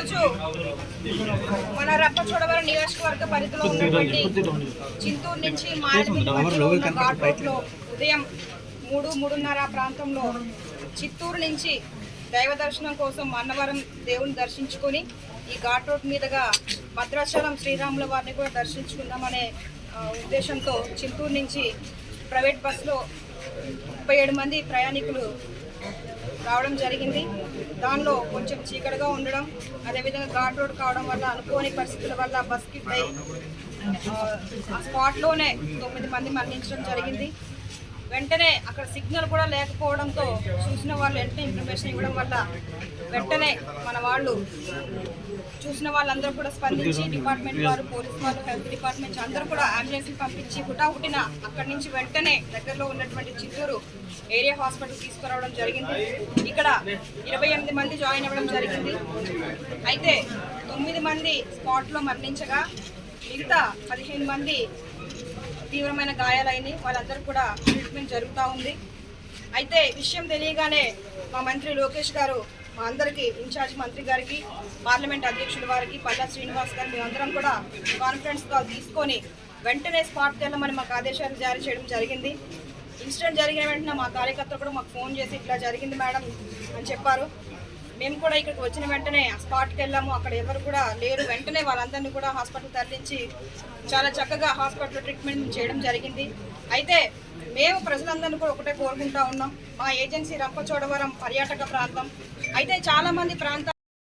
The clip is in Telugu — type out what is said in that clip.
ఈరోజు మన రప్పచోడవరం నియోజకవర్గ పరిధిలో ఉన్నటువంటి చింతూరు నుంచి మారేడుమిల్లి ఉదయం మూడు మూడున్నర ప్రాంతంలో చిత్తూరు నుంచి దైవ దర్శనం కోసం అన్నవరం దేవుని దర్శించుకొని ఈ ఘాట్ రోడ్ మీదుగా భద్రాచలం శ్రీరాముల వారిని కూడా దర్శించుకుందామనే ఉద్దేశంతో చింతూరు నుంచి ప్రైవేట్ బస్సులో ముప్పై ఏడు మంది ప్రయాణికులు రావడం జరిగింది. దానిలో కొంచెం చీకటిగా ఉండడం అదేవిధంగా ఘాట్ రోడ్ కావడం వల్ల అనుకోని పరిస్థితుల వల్ల బస్ కిట్ అయి ఆ, స్పాట్లోనే తొమ్మిది మంది మరణించడం జరిగింది. వెంటనే అక్కడ సిగ్నల్ కూడా లేకపోవడంతో చూసిన వాళ్ళు వెంటనే ఇన్ఫర్మేషన్ ఇవ్వడం వల్ల వెంటనే మన వాళ్ళు చూసిన వాళ్ళందరూ కూడా స్పందించి డిపార్ట్మెంట్ వారు పోలీస్ వాళ్ళు హెల్త్ డిపార్ట్మెంట్ అందరూ కూడా అంబులెన్స్ పంపించి హుటాహుటిన అక్కడి నుంచి వెంటనే దగ్గరలో ఉన్నటువంటి చిత్తూరు ఏరియా హాస్పిటల్ తీసుకురావడం జరిగింది. ఇక్కడ ఇరవై ఎనిమిది మంది జాయిన్ అవ్వడం జరిగింది. అయితే తొమ్మిది మంది స్పాట్లో మరణించగా మిగతా పదిహేను మంది తీవ్రమైన గాయాలైనవి వాళ్ళందరూ కూడా ట్రీట్మెంట్ జరుగుతూ ఉంది. అయితే విషయం తెలియగానే మా మంత్రి లోకేష్ గారు మా అందరికీ ఇన్ఛార్జ్ మంత్రి గారికి పార్లమెంట్ అధ్యక్షుల వారికి పల్లా శ్రీనివాస్ గారు మేమందరం కూడా కాన్ఫరెన్స్ కాల్ తీసుకొని వెంటనే స్పాట్కి వెళ్ళమని మాకు ఆదేశాలు జారీ చేయడం జరిగింది. ఇన్సిడెంట్ జరిగిన వెంటనే మా కార్యకర్త కూడా మాకు ఫోన్ చేసి ఇట్లా జరిగింది మేడం అని చెప్పారు. మేము కూడా ఇక్కడికి వచ్చిన వెంటనే స్పాట్కి వెళ్ళాము. అక్కడ ఎవరు కూడా లేరు. వెంటనే వాళ్ళందరినీ కూడా హాస్పిటల్ తరలించి చాలా చక్కగా హాస్పిటల్ ట్రీట్మెంట్ చేయడం జరిగింది. అయితే మేము ప్రజలందరినీ కూడా ఒకటే కోరుకుంటా ఉన్నాం. మా ఏజెన్సీ రంపచోడవరం పర్యాటక ప్రాంతం. అయితే చాలామంది ప్రాంతాలు